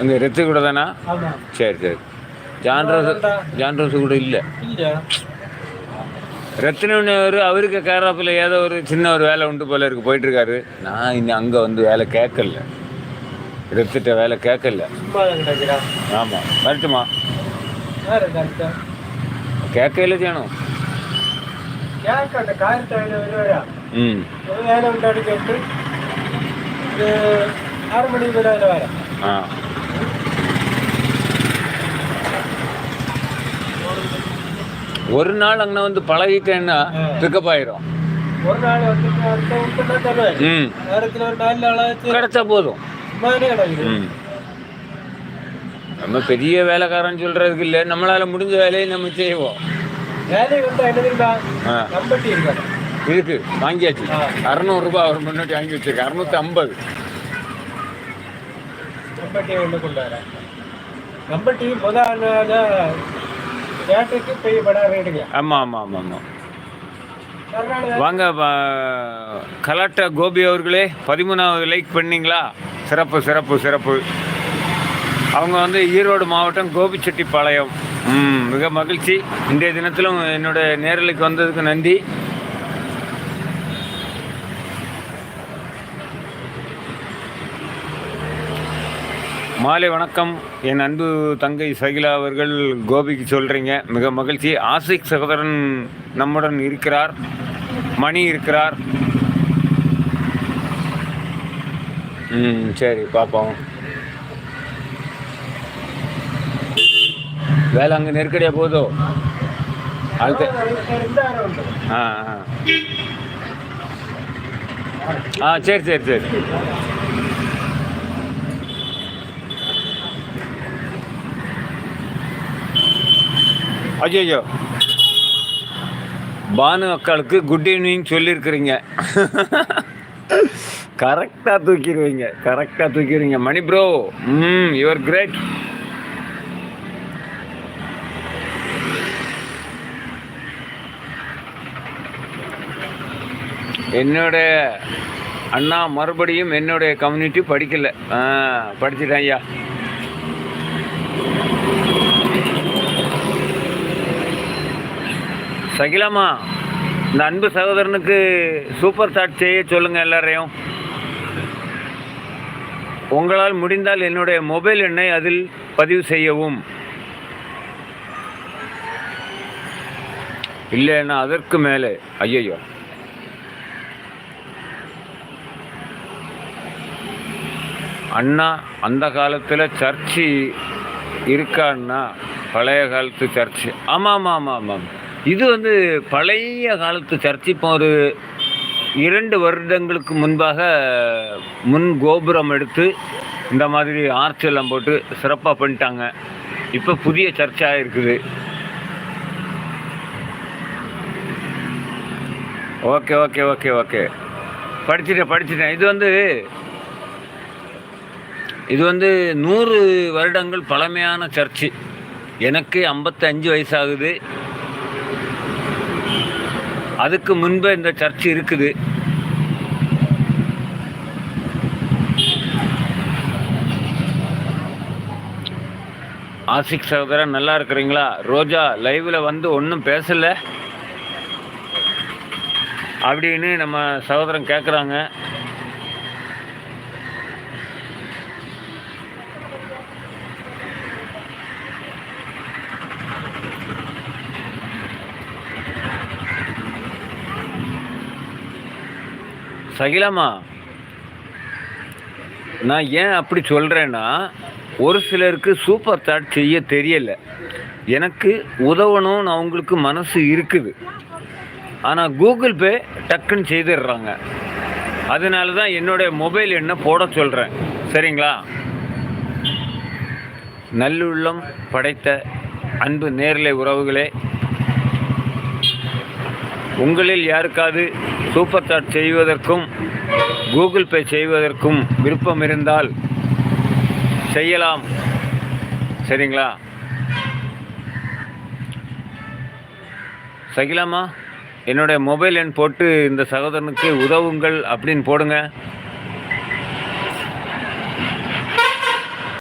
இங்கே ரெத்து கூட தானா? சரி சரி. ஜான்ரோஸ் ஜான்ரோஸ் கூட இல்லை. ரத்னவர் அவருக்கு கேரளாப்பில் ஏதோ ஒரு சின்ன ஒரு வேலை உண்டு போல இருக்கு போயிட்டு இருக்காரு நான் இன்னும் அங்கே வந்து வேலை கேட்கல. ரத்திட்ட வேலை கேட்கல. ஆமாம் வரட்டுமா? கேட்கல செய்யணும் காரியத்தை வருவாரா ம் ஒரு வேலை உண்டாடி கேட்டு ஒரு ஆறு மணிக்கு மேலே அதில் வரேன் ஆ ஒரு நாள் அங்கே வந்து பழகிட்டேன்னா பிக்கப் ஆயிரும். கிடைச்சா போதும். நம்ம பெரிய வேலைக்காரன் சொல்றதுக்கு இல்லை. நம்மளால முடிஞ்ச வேலையை நம்ம செய்வோம். இருக்கு. வாங்கியாச்சு. அறநூறுபா அவர் முன்னாடி வாங்கி வச்சிருக்கேன் அறுநூத்தி ஐம்பது வரேன். நம்பட்டி முதல் நாள் தேட்டருக்கு போய் ஆமாம் ஆமாம் ஆமாம் ஆமாம் வாங்க கலாட்டா கோபி அவர்களே பதிமூணாவது லைக் பண்ணீங்களா? சிறப்பு சிறப்பு சிறப்பு. அவங்க வந்து ஈரோடு மாவட்டம் கோபிச்செட்டிப்பாளையம். மிக மகிழ்ச்சி. இன்றைய தினத்திலும் என்னோட நேரலுக்கு வந்ததுக்கு நன்றி. மாலை வணக்கம். என் அன்பு தங்கை சகிலா அவர்கள் கோபிக்கு சொல்கிறீங்க மிக மகிழ்ச்சி. ஆசிக் சகோதரன் நம்முடன் இருக்கிறார். மணி இருக்கிறார். ம் சரி பார்ப்போம். வேலை அங்கே நெருக்கடியாக போதோ அடுத்த. ஆ ஆ. ஆ சரி சரி சரி. ஐயோ பானு அக்காளுக்கு குட் ஈவினிங் சொல்லியிருக்கிறீங்க கரெக்டாக தூக்கிடுவீங்க. கரெக்டாக தூக்கிடுவீங்க. Mani bro hmm your great என்னுடைய அண்ணா மறுபடியும் என்னுடைய கம்யூனிட்டி படிக்கல. ஆ படிச்சுட்டேன் ஐயா. சகிலாமா இந்த அன்பு சகோதரனுக்கு சூப்பர் சாட் செய்ய சொல்லுங்கள் எல்லாரையும். உங்களால் முடிந்தால் என்னுடைய மொபைல் எண்ணை அதில் பதிவு செய்யவும். இல்லைன்னா அதற்கு மேலே ஐயையோ. அண்ணா அந்த காலத்தில் சர்ச்சு இருக்கான்னா பழைய காலத்து சர்ச்சு. ஆமாம் ஆமாம் ஆமாம் ஆமாம். இது வந்து பழைய காலத்து சர்ச் இப்போ ஒரு இரண்டு வருடங்களுக்கு முன்பாக முன் கோபுரம் எடுத்து இந்த மாதிரி ஆர்ச் எல்லாம் போட்டு சிறப்பாக பண்ணிட்டாங்க. இப்போ புதிய சர்ச்சாக இருக்குது. Okay okay okay okay. படிச்சிட்டேன் படிச்சிட்டேன். இது வந்து இது வந்து நூறு வருடங்கள் பழமையான சர்ச்சு. எனக்கு ஐம்பத்தஞ்சு வயசாகுது. அதுக்கு முன்பே இந்த சர்ச் இருக்குது. ஆசிக் சகோதரன் நல்லா இருக்கிறீங்களா? ரோஜா லைவ்ல வந்து ஒன்றும் பேசல. அப்படின்னு நம்ம சகோதரன் கேட்குறாங்க சகிலமா நான் ஏன் அப்படி சொல்கிறேன்னா ஒரு சிலருக்கு சூப்பர் தாட் செய்ய தெரியலை. எனக்கு உதவணும்னு அவங்களுக்கு மனசு இருக்குது. ஆனால் கூகுள் பே டக்குன்னு செய்திடுறாங்க. அதனால தான் என்னுடைய மொபைல் எண்ணை போட சொல்கிறேன் சரிங்களா? நல்லுள்ளம் படைத்த அன்பு நேர்லை உறவுகளே உங்களில் யாருக்காவது சூப்பர் சாட் செய்வதற்கும் கூகுள் பே செய்வதற்கும் விருப்பம் இருந்தால் செய்யலாம். சரிங்களா? சகிலாமா என்னுடைய மொபைல் எண் போட்டு இந்த சகோதரனுக்கு உதவுங்கள் அப்படின்னு போடுங்க.